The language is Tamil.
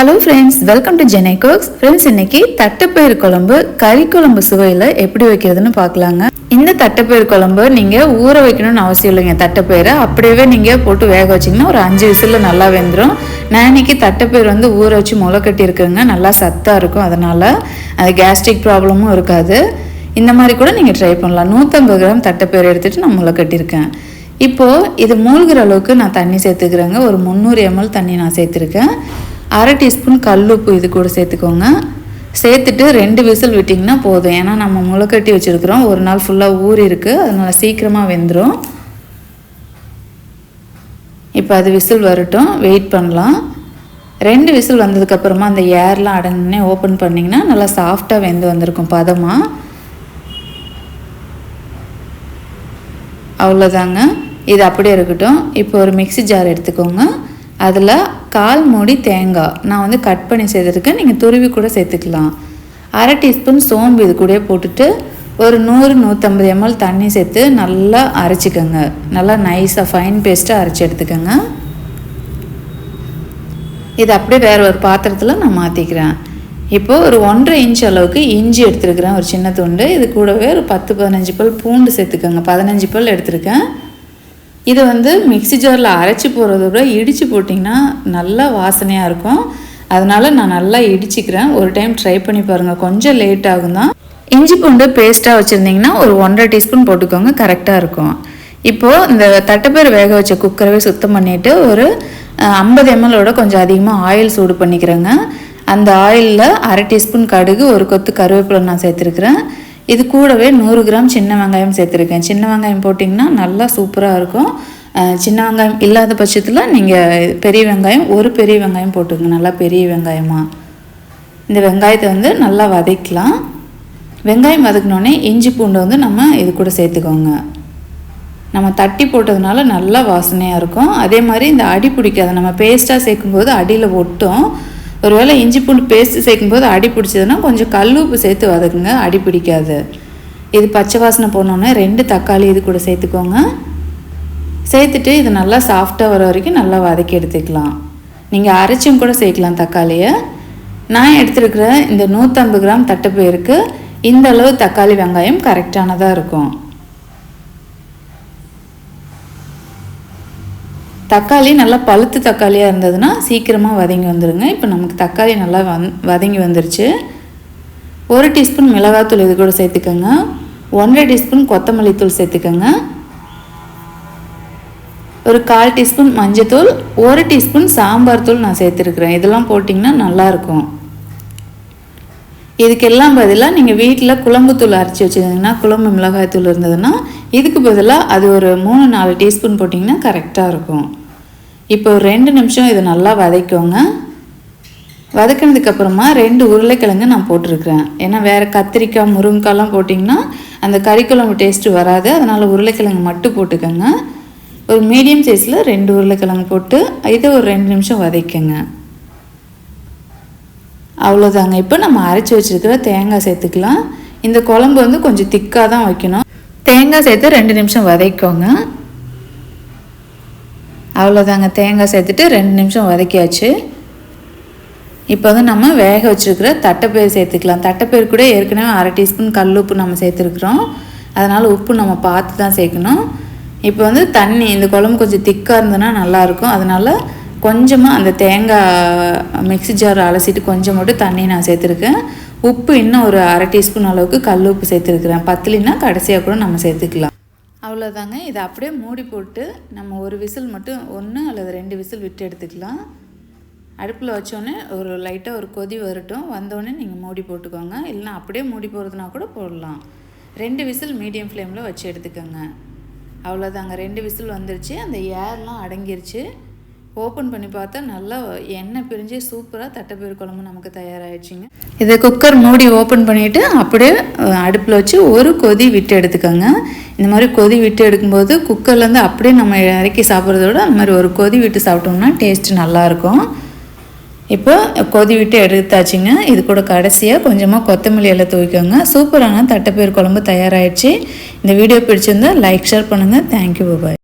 Hello friends welcome to Jenai cooks friends இன்னைக்கு தட்டைப்பயிறு குழம்பு கறி குழம்பு சுவையில் எப்படி வைக்கிறதுன்னு பார்க்கலாங்க. இந்த தட்டைப்பயிறு குழம்பு நீங்கள் ஊற வைக்கணும்னு அவசியம் இல்லைங்க. தட்டைப்பயிரை அப்படியே நீங்கள் போட்டு வேக வச்சிங்கன்னா ஒரு அஞ்சு விசிலில் நல்லா வெந்துடும் நான் இன்னைக்கு தட்டைப்பயிறு வந்து ஊற வச்சு முளை கட்டியிருக்கேங்க நல்லா சத்தாக இருக்கும் அதனால் அது கேஸ்ட்ரிக் ப்ராப்ளமும் இருக்காது. இந்த மாதிரி கூட நீங்கள் ட்ரை பண்ணலாம். நூற்றம்பது கிராம் தட்டைப்பயிர் எடுத்துகிட்டு நான் முளை கட்டியிருக்கேன். இப்போது இது மூழ்கிற அளவுக்கு நான் தண்ணி சேர்த்துக்கிறேங்க. ஒரு முந்நூறு எம்எல் தண்ணி நான் சேர்த்துருக்கேன். அரை டீஸ்பூன் கல் உப்பு இது கூட சேர்த்துக்கோங்க. சேர்த்துட்டு ரெண்டு விசில் விட்டிங்கன்னா போதும். ஏன்னா நம்ம முளைக்கட்டி வச்சுருக்குறோம். ஒரு நாள் ஃபுல்லாக ஊறி இருக்குது அதனால் சீக்கிரமாக வெந்துடும் இப்போ அது விசில் வரட்டும். வெயிட் பண்ணலாம். ரெண்டு விசில் வந்ததுக்கப்புறமா அந்த ஏர்லாம் அடங்கினே ஓப்பன் பண்ணிங்கன்னா நல்லா சாஃப்டாக வெந்து வந்திருக்கும் பதமாக அவ்வளோதாங்க இது அப்படியே இருக்கட்டும். இப்போ ஒரு மிக்சி ஜார் எடுத்துக்கோங்க. அதில் கால் மூடி தேங்காய். நான் வந்து கட் பண்ணி சேர்த்துருக்கேன் நீங்கள் துருவி கூட சேர்த்துக்கலாம். அரை டீஸ்பூன் சோம்பு இது கூட போட்டுட்டு ஒரு நூறு நூற்றம்பது எம்எல் தண்ணி சேர்த்து நல்லா அரைச்சிக்கோங்க. நல்லா நைஸாக ஃபைன் பேஸ்ட்டாக அரைச்சி எடுத்துக்கோங்க. இது அப்படியே வேறு ஒரு பாத்திரத்தில் நான் மாற்றிக்கிறேன் இப்போது ஒரு ஒன்றரை இன்ச் அளவுக்கு இஞ்சி எடுத்துருக்கிறேன். ஒரு சின்ன துண்டு. இது கூடவே ஒரு பத்து பதினஞ்சு பல் பூண்டு சேர்த்துக்கோங்க. பதினஞ்சு பல் எடுத்திருக்கேன். இதை வந்து மிக்சி ஜாரில் அரைச்சி போகிறத விட இடித்து போட்டிங்கன்னா நல்லா வாசனையாக இருக்கும். அதனால் நான் நல்லா இடிச்சிக்கிறேன். ஒரு டைம் ட்ரை பண்ணி பாருங்கள் கொஞ்சம் லேட் ஆகும் தான் இஞ்சி பூண்டு பேஸ்ட்டாக வச்சுருந்திங்கன்னா ஒரு ஒன்றரை டீஸ்பூன் போட்டுக்கோங்க. கரெக்டாக இருக்கும். இப்போது இந்த தட்டைப்பேர் வேக வச்ச குக்கரவே சுத்தம் பண்ணிவிட்டு ஒரு ஐம்பது எம்எலோட கொஞ்சம் அதிகமாக ஆயில் சூடு பண்ணிக்கிறேங்க. அந்த ஆயிலில் அரை டீஸ்பூன் கடுகு ஒரு கொத்து கருவேப்பிலை நான் சேர்த்துருக்குறேன். இது கூடவே நூறு கிராம் சின்ன வெங்காயம் சேர்த்துருக்கேன். சின்ன வெங்காயம் போட்டிங்கன்னா நல்லா சூப்பராக இருக்கும். சின்ன வெங்காயம் இல்லாத பட்சத்தில் நீங்கள் பெரிய வெங்காயம் ஒரு பெரிய வெங்காயம் போட்டுக்கோங்க. நல்லா பெரிய வெங்காயமாக இந்த வெங்காயத்தை வந்து நல்லா வதக்கலாம். வெங்காயம் வதக்கினோடனே இஞ்சி பூண்டு வந்து நம்ம இது கூட சேர்த்துக்கோங்க. நம்ம தட்டி போட்டதுனால நல்லா வாசனையாக இருக்கும். அதே மாதிரி இந்த அடி பிடிக்காது நம்ம பேஸ்ட்டாக சேர்க்கும்போது அடியில் ஒட்டும். ஒருவேளை இஞ்சி பூண்டு பேஸ்ட்டு சேர்க்கும்போது அடி பிடிச்சதுன்னா கொஞ்சம் கல் உப்பு சேர்த்து வதக்குங்க அடி பிடிக்காது. இது பச்சை வாசனை போனோன்னே ரெண்டு தக்காளி இது கூட சேர்த்துக்கோங்க. சேர்த்துட்டு இது நல்லா சாஃப்டாக வர வரைக்கும் நல்லா வதக்கி எடுத்துக்கலாம். நீங்கள் அரைச்சும் கூட சேர்க்கலாம் தக்காளியை. நான் எடுத்துருக்கிற இந்த நூற்றம்பது கிராம் தட்டைப்பயிருக்கு இந்த அளவு தக்காளி வெங்காயம் கரெக்டானதாக இருக்கும். தக்காளி நல்லா பழுத்து தக்காளியாக இருந்ததுன்னா சீக்கிரமாக வதங்கி வந்துடுங்க இப்போ நமக்கு தக்காளி நல்லா வந் வதங்கி வந்துருச்சு. ஒரு டீஸ்பூன் மிளகாத்தூள் இது கூட சேர்த்துக்கோங்க. ஒன்றரை டீஸ்பூன் கொத்தமல்லி தூள் சேர்த்துக்கோங்க. ஒரு கால் டீஸ்பூன் மஞ்சத்தூள் ஒரு டீஸ்பூன் சாம்பார் தூள் நான் சேர்த்துருக்குறேன். இதெல்லாம் போட்டிங்கன்னா நல்லாயிருக்கும் இதுக்கெல்லாம் பதிலாக நீங்கள் வீட்டில் குழம்பு தூள் அரைச்சி வச்சுருந்தீங்கன்னா குழம்பு மிளகாய் தூள் இருந்ததுன்னா இதுக்கு பதிலாக அது ஒரு மூணு நாலு டீஸ்பூன் போட்டிங்கன்னா கரெக்டாக இருக்கும். இப்போ ஒரு ரெண்டு நிமிஷம் இதை நல்லா வதக்கோங்க வதக்கினதுக்கப்புறமா ரெண்டு உருளைக்கிழங்கு நான் போட்டிருக்கிறேன். ஏன்னா வேறு கத்திரிக்காய் முருங்கைக்காய்லாம் போட்டிங்கன்னா அந்த கறிக்குழம்பு டேஸ்ட்டு வராது. அதனால் உருளைக்கிழங்கு மட்டும் போட்டுக்கோங்க. ஒரு மீடியம் சைஸில் ரெண்டு உருளைக்கிழங்கு போட்டு இதை ஒரு ரெண்டு நிமிஷம் வதக்கங்க அவ்வளோதாங்க இப்போ நம்ம அரைச்சி வச்சுருக்கிற தேங்காய் சேர்த்துக்கலாம். இந்த குழம்பு வந்து கொஞ்சம் திக்காக தான் வைக்கணும். தேங்காய் சேர்த்து ரெண்டு நிமிஷம் வதக்கோங்க அவ்வளோதாங்க தேங்காய் சேர்த்துட்டு ரெண்டு நிமிஷம் வதக்கியாச்சு. இப்போ வந்து நம்ம வேக வச்சுருக்கிற தட்டைப்பயிர் சேர்த்துக்கலாம். தட்டைப்பயிர் கூட ஏற்கனவே அரை டீஸ்பூன் கல் உப்பு நம்ம சேர்த்துருக்குறோம். அதனால் உப்பு நம்ம பார்த்து தான் சேர்க்கணும். இப்போ வந்து தண்ணி இந்த குழம்பு கொஞ்சம் திக்காக இருந்ததுன்னா நல்லாயிருக்கும். அதனால் கொஞ்சமாக அந்த தேங்காய் மிக்சி ஜார் அலசிட்டு கொஞ்சம் மட்டும் தண்ணி நான் சேர்த்துருக்கேன். உப்பு இன்னும் ஒரு அரை டீஸ்பூன் அளவுக்கு கல் உப்பு சேர்த்துருக்குறேன். பத்துலினா கடைசியாக கூட நம்ம சேர்த்துக்கலாம். அவ்வளோதாங்க இதை அப்படியே மூடி போட்டு நம்ம ஒரு விசில் மட்டும் ஒன்று அல்லது ரெண்டு விசில் விட்டு எடுத்துக்கலாம். அடுப்பில் வச்சோன்னே ஒரு லைட்டாக ஒரு கொதி வரட்டும். வந்தோடனே நீங்கள் மூடி போட்டுக்கோங்க. இல்லைனா அப்படியே மூடி போகிறதுனா கூட போடலாம். ரெண்டு விசில் மீடியம் ஃப்ளேமில் வச்சு எடுத்துக்கோங்க. அவ்வளோதாங்க ரெண்டு விசில் வந்துருச்சு. அந்த ஏர்லாம் அடங்கிருச்சு. ஓப்பன் பண்ணி பார்த்தா நல்லா எண்ணெய் பிரிஞ்சு சூப்பராக தட்டைப்பயிறு குழம்பு நமக்கு தயாராகிடுச்சிங்க இதை குக்கர் மூடி ஓப்பன் பண்ணிவிட்டு அப்படியே அடுப்பில் வச்சு ஒரு கொதி விட்டு எடுத்துக்கோங்க. இந்த மாதிரி கொதி விட்டு எடுக்கும்போது குக்கர்லேருந்து அப்படியே நம்ம இறக்கி சாப்பிட்றத விட அந்த மாதிரி ஒரு கொதி விட்டு சாப்பிட்டோம்னா டேஸ்ட்டு நல்லாயிருக்கும் இப்போ கொதி விட்டு எடுத்தாச்சுங்க. இது கூட கடைசியாக கொஞ்சமாக கொத்தமல்லி எல்லாம் துவைக்கோங்க. சூப்பரான தட்டைப்பயிர் குழம்பு தயாராகிடுச்சு இந்த வீடியோ பிடிச்சிருந்தா லைக் ஷேர் பண்ணுங்கள் தேங்க்யூ பாய்